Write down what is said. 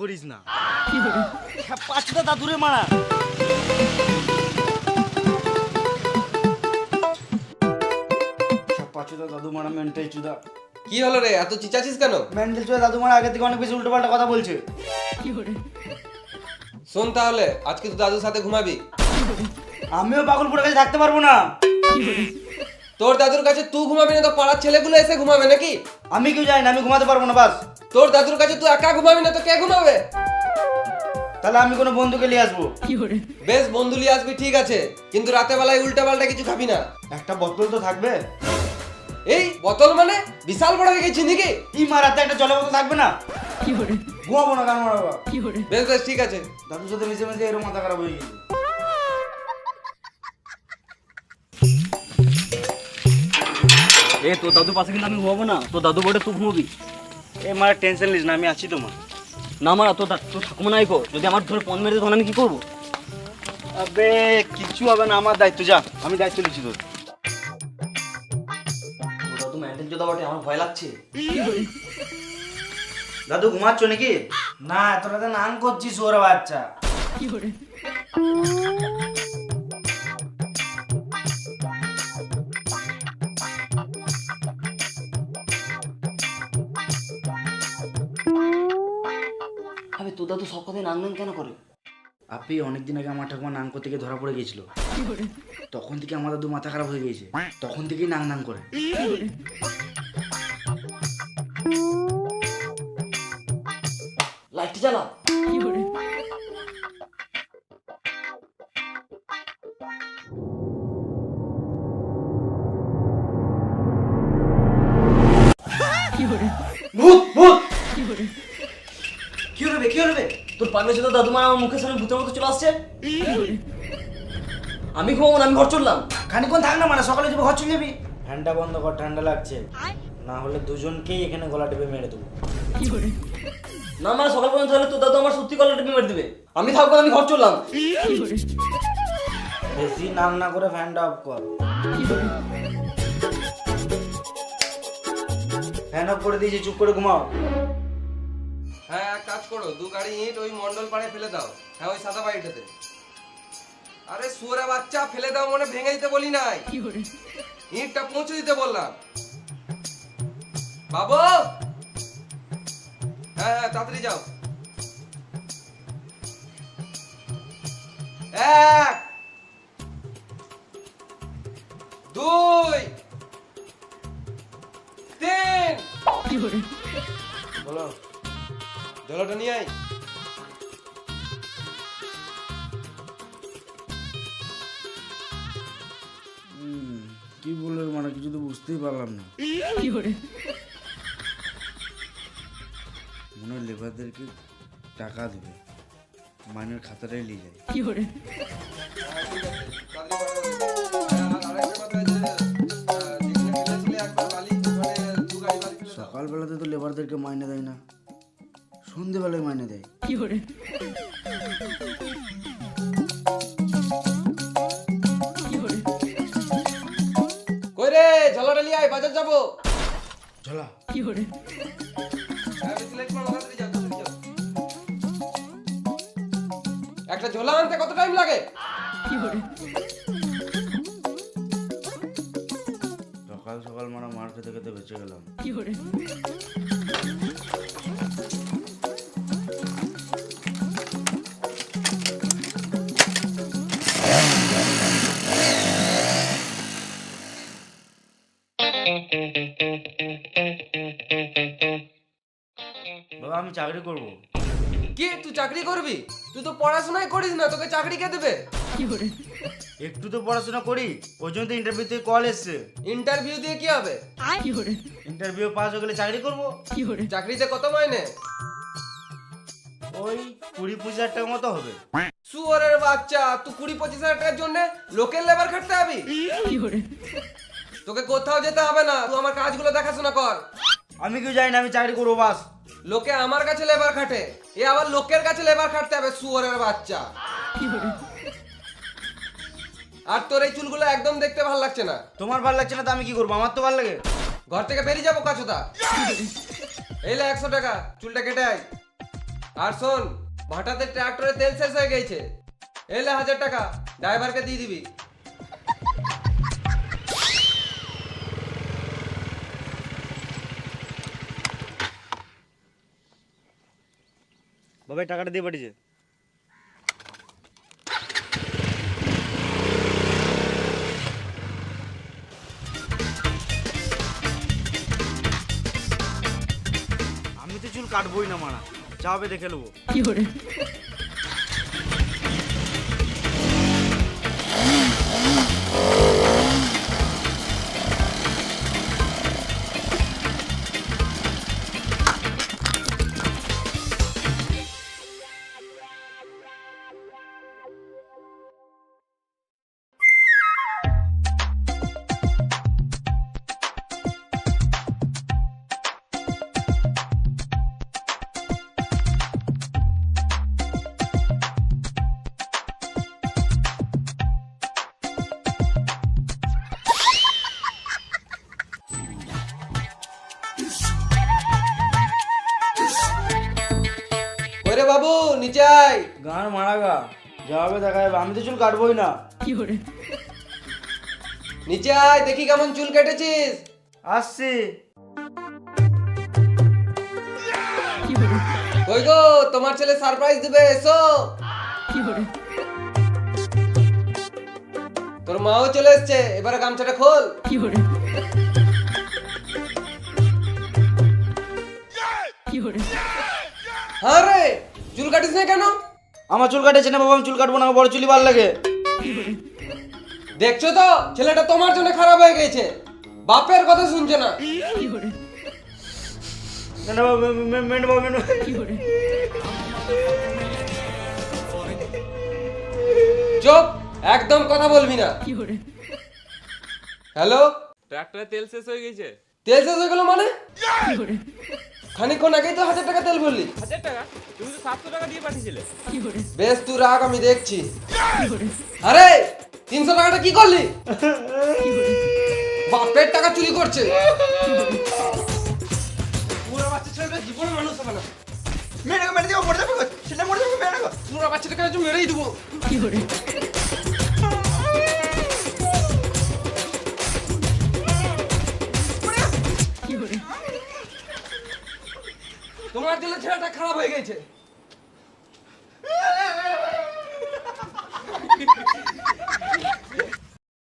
করিস না। পাঁচটা দাদুরে মারা। পাঁচটা দাদু মারা মেন্টাল চুদা। কি হলো রে? এত চিচাছিস কেন? মেন্টাল চুদা দাদু মারা আগে থেকে অনেক বেশি উল্টো পাল্টা কথা বলছে। শোন তাহলে আজকে তুই দাদুর সাথে ঘুমাবি। আমিও পাগলপুরের কাছে থাকতে পারব না। তোর দাদুর কাছে তুই ঘুমাবি না তো পাড়ার ছেলেগুলো এসে ঘুমাবে নাকি? আমি কেউ জানি না আমি ঘুমাতে পারব না বাস। তোর দাদুর কাছে তুই একা ঘুমাবি না তো কে ঘুমাবে? তাহলে আমি কোনো বন্ধুকে নিয়ে আসব। বেশ বন্ধু লিয়ে আসবি ঠিক আছে। কিন্তু রাতে বেলায় উল্টা পাল্টা কিছু খাবি না। একটা বোতল তো থাকবে। এই বোতল মানে? বিশাল বড় হয়ে গেছি নাকি? ই মারাতে একটা জলের বোতল থাকবে না? ঘুমাবো না কেন মারাবো বেশ বেশ ঠিক আছে। দাদুর সাথে মিশে মিশে এরকম মাথা খারাপ হয়ে গেছে। এ তোর দাদু পাশে কিন্তু আমি ঘুমাবো না। তোর দাদু বটে তুই ঘুমবি। এ মারা টেনশন নিস না আমি আছি তোমার। না মারা তোর তোর ঠাকুমা নাই কো। যদি আমার ধরে পন মেরে দেয়, তখন আমি কি করব? আবে কিছু হবে না আমার দায়িত্ব যা আমি দায়িত্ব নিচ্ছি তোর। দাদু মেন্টেন চোদা বটে আমার ভয় লাগছে। দাদু ঘুমাচ্ছ নাকি? না তোরা তো নান করছিস ওরা বাচ্চা। তোর দাদু সব কথায় নাং নাং কেন করে? আপনি অনেকদিন আগে আমার ঠাকুমা নাং করতে গিয়ে ধরা পড়ে গেছিল তখন থেকে আমার দাদু মাথা খারাপ হয়ে গেছে তখন থেকেই নাং নাং করে লাইট জ্বালা ভূত ভূত! কি হলো বে কি হলো বে? তোর পান মেরে দাদু মা আমার মুখের সামনে ভূতের মতো চলে আসছে? আমি ঘুমাবো আমি ঘর চললাম। খানিক্ষণ থাক না মানে সকালে যাব ঘর চলে যাবি। ফ্যানটা বন্ধ কর ঠান্ডা লাগছে। না হলে দুজনকেই এখানে গলা টিপে মেরে দেবো। না মানে সকাল পর্যন্ত তাহলে তোর দাদু আমার সত্যি কলার টিপে মেরে দেবে। আমি থাকব আমি ঘর চললাম। বেশি নাম না করে ফ্যানটা অফ কর? ফ্যান অফ করে দিয়েছি চুপ করে ঘুমাও। হ্যাঁ এক কাজ করো দু গাড়ি ইট ওই মন্ডল পাড়ে ফেলে দাও। হ্যাঁ ওই সাদা বাড়িটাতে। আরে সুরে বাচ্চা ফেলে দাও মনে ভেঙে দিতে বলি নাই। ইটটা পৌঁছে দিতে বললাম। বাবু! হ্যাঁ হ্যাঁ তাড়াতাড়ি যাও। এক দুই তিন। বলো। জলটা নিয়ে আয়। কি বলবে মানে কিছু তো বুঝতেই পারলাম না। কি করে মনে হয় লেবারদেরকে টাকা দেবে। মাইনের খাতাটাই নিয়ে যায়। কি করে সকালবেলাতে তো লেবারদেরকে মাইনে দেয় না। সন্ধেবেলায় মাইনে দেয়। কি কই রে? ঝলাটা নিয়ে আয় বাজার যাব। হ্যাঁ, বেশি late করো যাও। একটা ঝোলা আনতে কত টাইম লাগে? সকাল সকাল মারা মার খেতে খেতে বেঁচে গেলাম। বাবা আমি চাকরি করব। কি? তুই চাকরি করবি? তুই তো পড়াশোনাই করিস না তোকে চাকরি কে দেবে? একটু তো পড়াশোনা করি ওই জন্য তো ইন্টারভিউ থেকে কল এসছে। ইন্টারভিউ দিয়ে কি হবে? ইন্টারভিউ পাস হয়ে গেলে চাকরি করব। চাকরিতে কত মাইনে? ওই কুড়ি পঁচিশ হাজার টাকার মতো হবে। সুয়ারের বাচ্চা তুই কুড়ি পঁচিশ হাজার টাকার জন্য লোকের লেবার খাটতে হবি তোকে কোথাও যেতে হবে না তুই আমার কাজগুলো দেখাশোনা কর। আমি কেউ জানি না আমি চাকরি করব বাস। লোকে আমার কাছে লেবার খাটে এ আবার লোকের কাছে লেবার খাটতে হবে সুয়ারের বাচ্চা। আর তোর এই চুলগুলো একদম দেখতে ভালো লাগছে না। তোমার ভালো লাগছে না তো আমি কি করব? আমার তো ভালো লাগে। ঘর থেকে বেরিয়ে যাব কাছুদা। এই লে একশো টাকা চুলটা কেটে আয়। আর শোন ভাটাতে ট্রাক্টরে তেল শেষ হয়ে গেছে। এলে হাজার টাকা ড্রাইভারকে দিয়ে দিবি। এই টাকাটা দিয়ে পাঠিয়েছে আমি তো চুল কাটবই না, মারা। যা হবে দেখে নেব। ওরে বাবু নিচে আয়। গান মারা গা। যা হবে দেখা যাবে আমি তো চুল কাটবই না। নিচে আয় দেখি কেমন চুল কেটেছিস। আসছি। কই গো তোমার ছেলে সারপ্রাইজ দিবে এসো। তোর মাও চলে এসছে এবারে গামছাটা খোল। হ্যাঁ রে চুল কাটিস না কেন? আমার চুল কাটেছে না বাবা আমি চুল কাটবো না আমার বড় চুলি ভালো লাগে। দেখছ তো? ছেলেটা তোমার জন্য খারাপ হয়ে গেছে। বাপের কথা শুনছে না। না না বাবা মে- মে- মেন্ড বাবা মেন্ড চুপ একদম কথা বলবি না। হ্যালো? ট্রাক্টরে তেল শেষ হয়ে গেছে। তেল শেষ হয়ে গেল মানে? খানিকক্ষণ আগেই তো হাজার টাকা তেল ভরলি। হাজার টাকা? তুমি তো সাতশো টাকা দিয়ে পাঠিয়েছিলে। বেশ তুই রাখ আমি দেখছি। আরে তিনশো টাকাটা কি করলি? বাপের টাকা চুরি করছে। পুরো বাচ্চা ছেলেটা জীবনে মানুষ হবে না। মেরে মেরে দিও, মরে যাবে। ছেলে মরে যাবে, মেরে গো। পুরো বাচ্চাটাকে মেরেই দেবো। তোমার জন্য ছেলেটা খারাপ হয়ে গেছে।